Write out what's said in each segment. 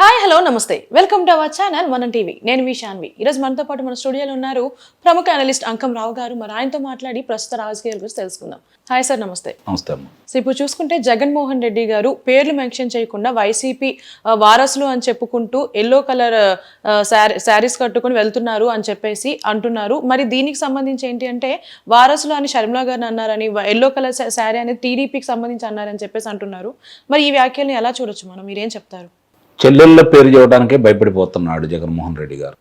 Hi hello నమస్తే. Welcome to our channel Manam TV. నేను మీ శాన్వి ఈరోజు మనతో పాటు మన స్టూడియోలో ఉన్నారు ప్రముఖ అనలిస్ట్ అంకం రావు గారు. మరి ఆయనతో మాట్లాడి ప్రస్తుత రాజకీయాల గురించి తెలుసుకుందాం. హాయ్ సార్ నమస్తే. నమస్తే సో ఇప్పుడు చూసుకుంటే జగన్మోహన్ రెడ్డి గారు పేర్లు మెన్షన్ చేయకుండా వైసీపీ వారసులు అని చెప్పుకుంటూ ఎల్లో కలర్ శారీస్ కట్టుకొని వెళ్తున్నారు అని చెప్పేసి అంటున్నారు. మరి దీనికి సంబంధించి ఏంటి అంటే వారసులు అని షర్మిలా గారిని అన్నారని ఎల్లో కలర్ శారీ అనేది టీడీపీకి సంబంధించి అన్నారని చెప్పేసి అంటున్నారు. మరి ఈ వ్యాఖ్యల్ని ఎలా చూడొచ్చు మనం? మీరేం చెప్తారు? చెల్లెళ్ళ పేరు చెప్పడానికే భయపడిపోతున్నాడు జగన్మోహన్ రెడ్డి గారు.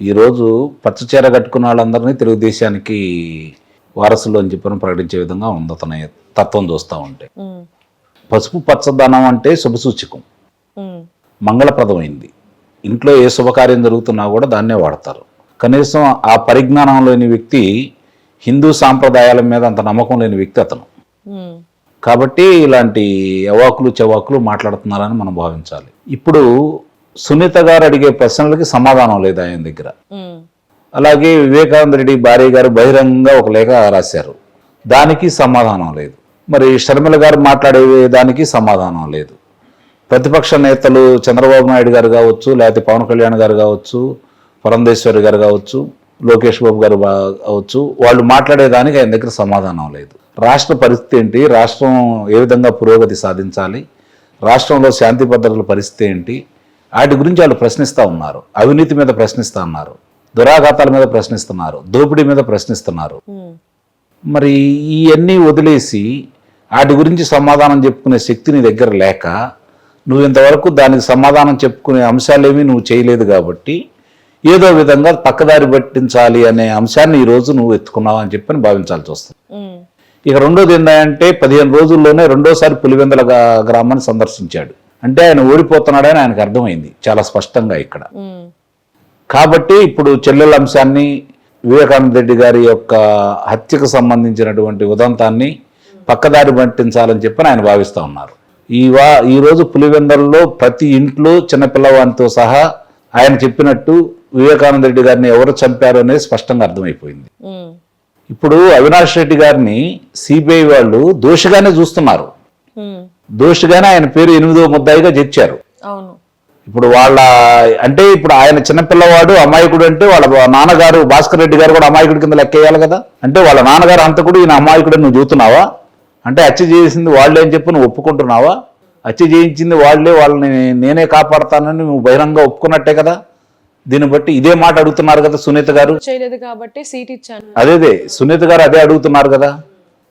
ఈరోజు పచ్చ చీర కట్టుకున్న వాళ్ళందరినీ తెలుగుదేశానికి వారసులు అని చెప్పని ప్రకటించే విధంగా ఉంది అతని తత్వం చూస్తూ ఉంటే. పసుపు పచ్చదనం అంటే శుభసూచకం. మంగళప్రదమైంది. ఇంట్లో ఏ శుభకార్యం జరుగుతున్నా కూడా దాన్నే వాడతారు. కనీసం ఆ పరిజ్ఞానం లేని వ్యక్తి హిందూ సాంప్రదాయాల మీద అంత నమ్మకం లేని వ్యక్తి అతను. కాబట్టి ఇలాంటి అవాకులు చెవాకులు మాట్లాడుతున్నారని మనం భావించాలి. ఇప్పుడు సునీత గారు అడిగే ప్రశ్నలకి సమాధానం లేదు ఆయన దగ్గర. అలాగే వివేకానంద రెడ్డి భార్య గారు బహిరంగంగా ఒక లేఖ రాశారు. దానికి సమాధానం లేదు. మరి షర్మిల గారు మాట్లాడే దానికి సమాధానం లేదు. ప్రతిపక్ష నేతలు చంద్రబాబు నాయుడు గారు కావచ్చు లేకపోతే పవన్ కళ్యాణ్ గారు కావచ్చు పురంధేశ్వరి గారు కావచ్చు లోకేష్ బాబు గారు కావచ్చు వాళ్ళు మాట్లాడేదానికి ఆయన దగ్గర సమాధానం లేదు. రాష్ట్ర పరిస్థితి ఏంటి? రాష్ట్రం ఏ విధంగా పురోగతి సాధించాలి? రాష్ట్రంలో శాంతి భద్రతల పరిస్థితి ఏంటి? వాటి గురించి వాళ్ళు ప్రశ్నిస్తూ ఉన్నారు. అవినీతి మీద ప్రశ్నిస్తూ ఉన్నారు. దురాఘాతాల మీద ప్రశ్నిస్తున్నారు. దోపిడీ మీద ప్రశ్నిస్తున్నారు. మరి ఇవన్నీ వదిలేసి వాటి గురించి సమాధానం చెప్పుకునే శక్తి నీ దగ్గర లేక నువ్వు ఇంతవరకు దానికి సమాధానం చెప్పుకునే అంశాలేమీ నువ్వు చేయలేదు కాబట్టి ఏదో విధంగా పక్కదారి పట్టించాలి అనే అంశాన్ని ఈ రోజు నువ్వు ఎత్తుకున్నావు అని చెప్పని భావించాల్సి వస్తుంది. ఇక రెండోది ఏంటంటే పదిహేను రోజుల్లోనే రెండోసారి పులివెందల గ్రామాన్ని సందర్శించాడు. అంటే ఆయన ఓడిపోతున్నాడని ఆయనకు అర్థమైంది చాలా స్పష్టంగా ఇక్కడ. కాబట్టి ఇప్పుడు చెల్లెల అంశాన్ని వివేకానంద రెడ్డి గారి యొక్క హత్యకు సంబంధించినటువంటి ఉదంతాన్ని పక్కదారి పట్టించాలని చెప్పని ఆయన భావిస్తూ ఉన్నారు. ఈ వా ఈరోజు పులివెందల్లో ప్రతి ఇంట్లో చిన్నపిల్లవానితో సహా ఆయన చెప్పినట్టు వివేకానంద రెడ్డి గారిని ఎవరు చంపారు అనేది స్పష్టంగా అర్థమైపోయింది. ఇప్పుడు అవినాష్ రెడ్డి గారిని సిబిఐ వాళ్ళు దోషిగానే చూస్తున్నారు. దోషిగానే ఆయన పేరు ఎనిమిదో ముద్దాయిగా చేర్చారు అవును. ఇప్పుడు వాళ్ళ అంటే ఇప్పుడు ఆయన చిన్నపిల్లవాడు అమాయకుడు అంటే వాళ్ళ నాన్నగారు భాస్కర్ రెడ్డి గారు కూడా అమాయకుడి కింద లెక్కేయాలి కదా? అంటే వాళ్ళ నాన్నగారు అంతకుడు ఈయన అమాయకుడు నువ్వు చూస్తున్నావా? అంటే హత్య చేసింది వాళ్ళే అని చెప్పి నువ్వు ఒప్పుకుంటున్నావా? హత్య చేయించింది వాళ్ళే వాళ్ళని నేనే కాపాడతానని నువ్వు బహిరంగ ఒప్పుకున్నట్టే కదా? దీన్ని బట్టి ఇదే మాట అడుగుతున్నారు కదా సునీత గారు? చేయలేదు కాబట్టి సీట్ ఇచ్చాను. అదేదే సునీత గారు అదే అడుగుతున్నారు కదా?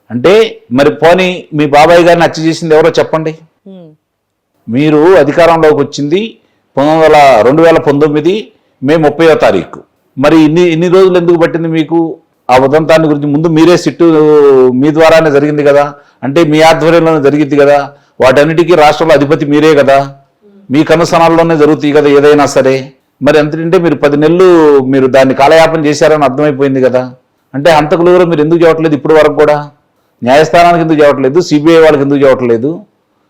అంటే మరి పోనీ మీ బాబాయ్ గారిని హత్య చేసింది ఎవరో చెప్పండి. మీరు అధికారంలోకి వచ్చింది పంతొమ్మిది వందల రెండు వేల పంతొమ్మిది మే ముప్పయో తారీఖు. మరి ఇన్ని ఇన్ని రోజులు ఎందుకు పట్టింది మీకు? ఆ ఉదంతాన్ని గురించి ముందు మీరే సిట్టు మీ ద్వారానే జరిగింది కదా? అంటే మీ ఆధ్వర్యంలోనే జరిగింది కదా? వాటన్నిటికీ రాష్ట్రంలో అధిపతి మీరే కదా? మీ కనుసనాల్లోనే జరుగుతాయి కదా ఏదైనా సరే? మరి ఎంతంటే మీరు పది నెలలు మీరు దాన్ని కాలయాపన చేశారని అర్థమైపోయింది కదా. అంటే హంతకులు ఎవరో మీరు ఎందుకు చేయట్లేదు ఇప్పటి వరకు కూడా? న్యాయస్థానానికి ఎందుకు చేయట్లేదు సిబిఐ వాళ్ళకి ఎందుకు చేయట్లేదు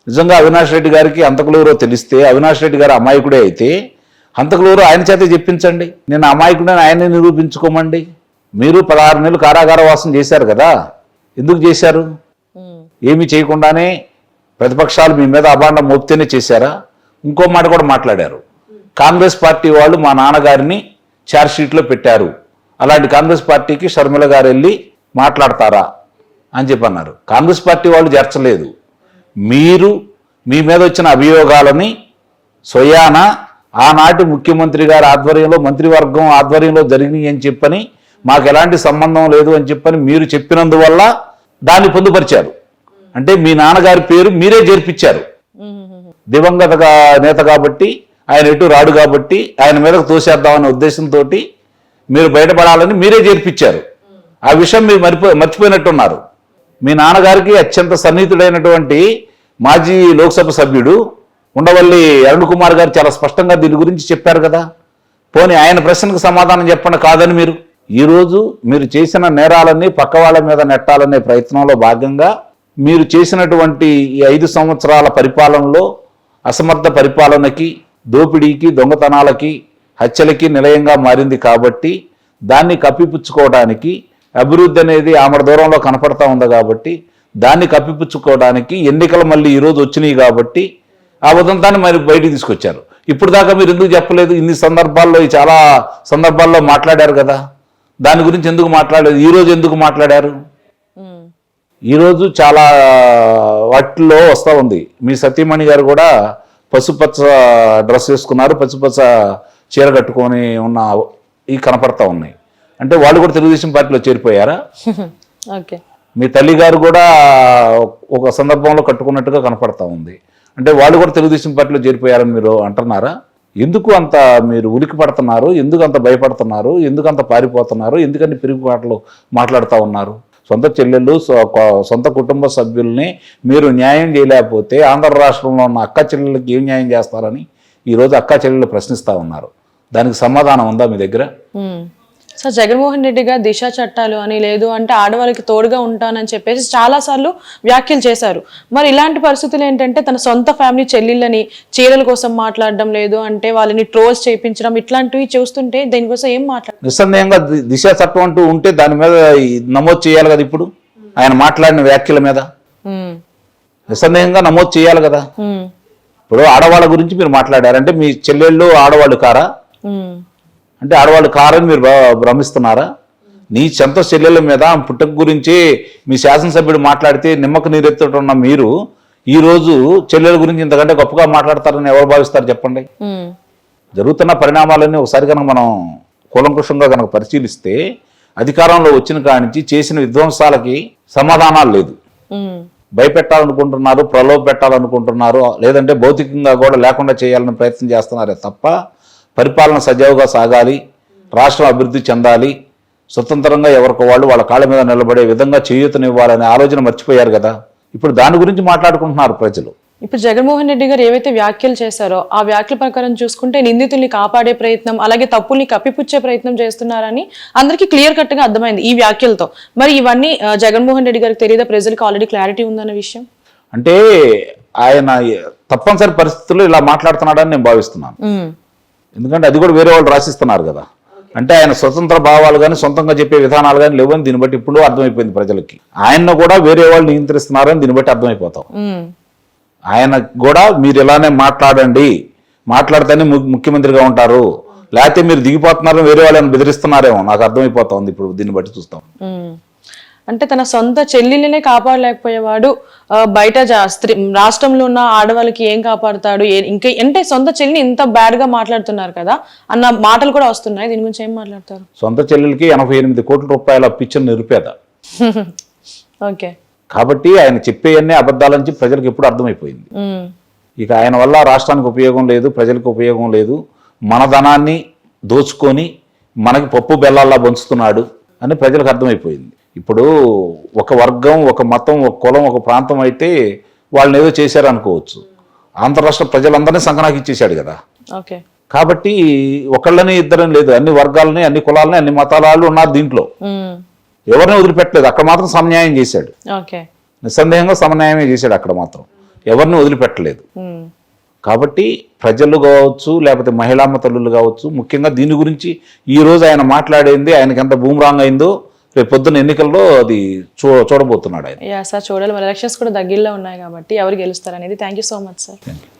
నిజంగా అవినాష్ రెడ్డి గారికి హంతకులు ఎవరో తెలిస్తే అవినాష్ రెడ్డి గారు అమాయకుడే అయితే హంతకులు ఎవరో ఆయన చేతే చెప్పించండి. నేను అమాయకుడని ఆయనే నిరూపించుకోమండి. మీరు పదహారు నెలలు కారాగార వాసం చేశారు కదా. ఎందుకు చేశారు? ఏమీ చేయకుండానే ప్రతిపక్షాలు మీ మీద అభాండం మోపితేనే చేశారా? ఇంకో మాట కూడా మాట్లాడారు. కాంగ్రెస్ పార్టీ వాళ్ళు మా నాన్నగారిని షీట్లో పెట్టారు. అలాంటి కాంగ్రెస్ పార్టీకి షర్మిల గారు వెళ్ళి మాట్లాడతారా అని చెప్పి అన్నారు. కాంగ్రెస్ పార్టీ వాళ్ళు చేర్చలేదు. మీరు మీ మీద వచ్చిన అభియోగాలని స్వయాన ఆనాటి ముఖ్యమంత్రి గారి ఆధ్వర్యంలో మంత్రివర్గం ఆధ్వర్యంలో జరిగినాయి అని చెప్పని మాకు ఎలాంటి సంబంధం లేదు అని చెప్పని మీరు చెప్పినందువల్ల దాన్ని పొందుపరిచారు. అంటే మీ నాన్నగారి పేరు మీరే చేర్పించారు. ఉమ్, దివంగత నేత కాబట్టి ఆయన ఎటు రాడు కాబట్టి ఆయన మీదకు తోసేద్దామనే ఉద్దేశంతో మీరు బయటపడాలని మీరే చేర్పించారు ఆ విషయం మీరు మరిపో మర్చిపోయినట్టున్నారు. మీ నాన్నగారికి అత్యంత సన్నిహితుడైనటువంటి మాజీ లోక్సభ సభ్యుడు ఉండవల్లి అరుణ్ కుమార్ గారు చాలా స్పష్టంగా దీని గురించి చెప్పారు కదా. పోనీ ఆయన ప్రశ్నకు సమాధానం చెప్పండి కాదని మీరు. ఈరోజు మీరు చేసిన నేరాలన్నీ పక్క వాళ్ళ మీద నెట్టాలనే ప్రయత్నంలో భాగంగా మీరు చేసినటువంటి ఈ ఐదు సంవత్సరాల పరిపాలనలో అసమర్థ పరిపాలనకి దోపిడీకి దొంగతనాలకి హత్యలకి నిలయంగా మారింది కాబట్టి దాన్ని కప్పిపుచ్చుకోవడానికి అభివృద్ధి అనేది ఆమె దూరంలో కనపడతా ఉంది కాబట్టి దాన్ని కప్పిపుచ్చుకోవడానికి ఎన్నికలు మళ్ళీ ఈరోజు వచ్చినాయి కాబట్టి ఆ ఉదంతాన్ని మరి బయటికి తీసుకొచ్చారు. ఇప్పుడు దాకా మీరు ఎందుకు చెప్పలేదు? ఇన్ని సందర్భాల్లో చాలా సందర్భాల్లో మాట్లాడారు కదా. దాని గురించి ఎందుకు మాట్లాడలేదు? ఈ రోజు ఎందుకు మాట్లాడారు? ఈరోజు చాలా వాటిల్లో వస్తూ ఉంది. మీ సతీమణి గారు కూడా పసుపచ్చ డ్రెస్ వేసుకున్నారు పసుపచ్చ చీర కట్టుకొని ఉన్న ఈ కనపడతా ఉన్నాయి. అంటే వాళ్ళు కూడా తెలుగుదేశం పార్టీలో చేరిపోయారా? ఓకే. మీ తల్లి గారు కూడా ఒక సందర్భంలో కట్టుకున్నట్టుగా కనపడతా ఉంది. అంటే వాళ్ళు కూడా తెలుగుదేశం పార్టీలో చేరిపోయారని మీరు అంటున్నారా? ఎందుకు అంత మీరు ఉలికి పడుతున్నారు? ఎందుకు అంత భయపడుతున్నారు? ఎందుకు అంత పారిపోతున్నారు? ఎందుకని పిరుగుబాట్లు మాట్లాడుతూ ఉన్నారు? సొంత చెల్లెళ్ళు సొంత కుటుంబ సభ్యుల్ని మీరు న్యాయం చేయలేకపోతే ఆంధ్ర రాష్ట్రంలో ఉన్న అక్క చెల్లెళ్ళకి ఏం న్యాయం చేస్తారని ఈరోజు అక్క చెల్లెళ్ళు ప్రశ్నిస్తూ ఉన్నారు. దానికి సమాధానం ఉందా మీ దగ్గర? సో జగన్మోహన్ రెడ్డి గారు దిశ చట్టాలు అని లేదు అంటే ఆడవాళ్ళకి తోడుగా ఉంటానని చెప్పేసి చాలా సార్లు వ్యాఖ్యలు చేశారు. మరి ఇలాంటి పరిస్థితులు ఏంటంటే తన సొంత ఫ్యామిలీ చెల్లెళ్ళని చీరల కోసం మాట్లాడడం లేదు అంటే వాళ్ళని ట్రోల్స్ చేయించడం ఇట్లాంటివి చూస్తుంటే దీనికోసం ఏం మాట్లాడ నిస్సందేహంగా దిశ చట్టం అంటూ ఉంటే దాని మీద నమోదు చేయాలి కదా ఇప్పుడు? ఆయన మాట్లాడిన వ్యాఖ్యల మీద? నిస్సందేహంగా నమోదు చేయాలి కదా? ఇప్పుడు ఆడవాళ్ళ గురించి మీరు మాట్లాడారు. అంటే మీ చెల్లెళ్ళు ఆడవాళ్ళు కారా? అంటే ఆడవాళ్ళు కారని మీరు భ్ర- భ్రమిస్తున్నారా? నీ సొంత చెల్లెల మీద పుట్టుక గురించి మీ శాసనసభ్యుడు మాట్లాడితే నిమ్మకు నీరెత్తుతున్న మీరు ఈ రోజు చెల్లెల గురించి ఇంతకంటే గొప్పగా మాట్లాడతారని ఎవరు భావిస్తారు చెప్పండి? జరుగుతున్న పరిణామాలన్నీ ఒకసారి కనుక మనం కూలంకుషంగా కనుక పరిశీలిస్తే అధికారంలో వచ్చిన కానించి చేసిన విధ్వంసాలకి సమాధానాలు లేదు. భయపెట్టాలనుకుంటున్నారు ప్రలోభ పెట్టాలనుకుంటున్నారు లేదంటే భౌతికంగా కూడా లేకుండా చేయాలని ప్రయత్నం చేస్తున్నారే తప్ప పరిపాలన సజావుగా సాగాలి రాష్ట్రం అభివృద్ధి చెందాలి స్వతంత్రంగా ఎవరికి వాళ్ళు వాళ్ళ కాళ్ళ మీద నిలబడే విధంగా చేయూతనివ్వాలనే ఆలోచన మర్చిపోయారు కదా. ఇప్పుడు దాని గురించి మాట్లాడుకుంటున్నారు ప్రజలు. ఇప్పుడు జగన్మోహన్ రెడ్డి గారు ఏవైతే వ్యాఖ్యలు చేశారో ఆ వ్యాఖ్యల ప్రకారం చూసుకుంటే నిందితుల్ని కాపాడే ప్రయత్నం అలాగే తప్పుల్ని కప్పిపుచ్చే ప్రయత్నం చేస్తున్నారని అందరికీ క్లియర్ కట్గా అర్థమైంది ఈ వ్యాఖ్యలతో. మరి ఇవన్నీ జగన్మోహన్ రెడ్డి గారికి తెలియదా? ప్రజలకు ఆల్రెడీ క్లారిటీ ఉందన్న విషయం? అంటే ఆయన తప్పనిసరి పరిస్థితుల్లో ఇలా మాట్లాడుతున్నాడని నేను భావిస్తున్నాను. ఎందుకంటే అది కూడా వేరే వాళ్ళు రాసిస్తున్నారు కదా. అంటే ఆయన స్వతంత్ర భావాలు కానీ సొంతంగా చెప్పే విధానాలు కానీ లేవని దీన్ని బట్టి ఇప్పుడు అర్థమైపోయింది ప్రజలకి. ఆయన్ను కూడా వేరే వాళ్ళు నియంత్రిస్తున్నారని దీన్ని బట్టి అర్థమైపోతాం. ఆయన కూడా మీరు ఇలానే మాట్లాడండి మాట్లాడితేనే ముఖ్యమంత్రిగా ఉంటారు. లేకపోతే మీరు దిగిపోతున్నారని వేరే వాళ్ళని బెదిరిస్తున్నారేమో. నాకు అర్థమైపోతా ఉంది ఇప్పుడు దీన్ని బట్టి చూస్తాం. అంటే తన సొంత చెల్లెళ్ళనే కాపాడలేకపోయేవాడు బయట స్త్రీ రాష్ట్రంలో ఉన్న ఆడవాళ్ళకి ఏం కాపాడుతాడు ఇంకా అంటే సొంత చెల్లిని ఇంత బ్యాడ్గా మాట్లాడుతున్నారు కదా అన్న మాటలు కూడా వస్తున్నాయి దీని గురించి ఏం మాట్లాడతారు? సొంత చెల్లెలకి ఎనభై ఎనిమిది కోట్ల రూపాయల అప్పిచ్చిన నిరుపేద. ఓకే. కాబట్టి ఆయన చెప్పేయన్నీ అబద్ధాలని ప్రజలకు ఎప్పుడు అర్థమైపోయింది. ఇక ఆయన వల్ల రాష్ట్రానికి ఉపయోగం లేదు ప్రజలకు ఉపయోగం లేదు మన ధనాన్ని దోచుకొని మనకి పప్పు బెల్లాల్లా పంచుతున్నాడు అని ప్రజలకు అర్థమైపోయింది. ఇప్పుడు ఒక వర్గం ఒక మతం ఒక కులం ఒక ప్రాంతం అయితే వాళ్ళని ఏదో చేశారు అనుకోవచ్చు. ఆంధ్ర రాష్ట్ర ప్రజలందరినీ సంకనాకి ఇచ్చేశాడు కదా. కాబట్టి ఒకళ్ళని ఇద్దరని లేదు. అన్ని వర్గాలని అన్ని కులాలని అన్ని మతాల ఉన్నారు దీంట్లో. ఎవరిని వదిలిపెట్టలేదు. అక్కడ మాత్రం సమన్యాయం చేశాడు. నిస్సందేహంగా సమన్యాయమే చేశాడు అక్కడ మాత్రం. ఎవరిని వదిలిపెట్టలేదు. కాబట్టి ప్రజలు కావచ్చు లేకపోతే మహిళామ్మ తల్లులు కావచ్చు ముఖ్యంగా దీని గురించి ఈ రోజు ఆయన మాట్లాడింది ఆయనకి ఎంత బూమరాంగ్ అయిందో రేపు పొద్దున్న ఎన్నికల్లో అది చూ చూడబోతున్నాడు ఆయన. యా సార్ చూడాలి. మరి ఎలక్షన్స్ కూడా దగ్గరలో ఉన్నాయి కాబట్టి ఎవరు గెలుస్తారు అనేది. Thank you so much sir thank you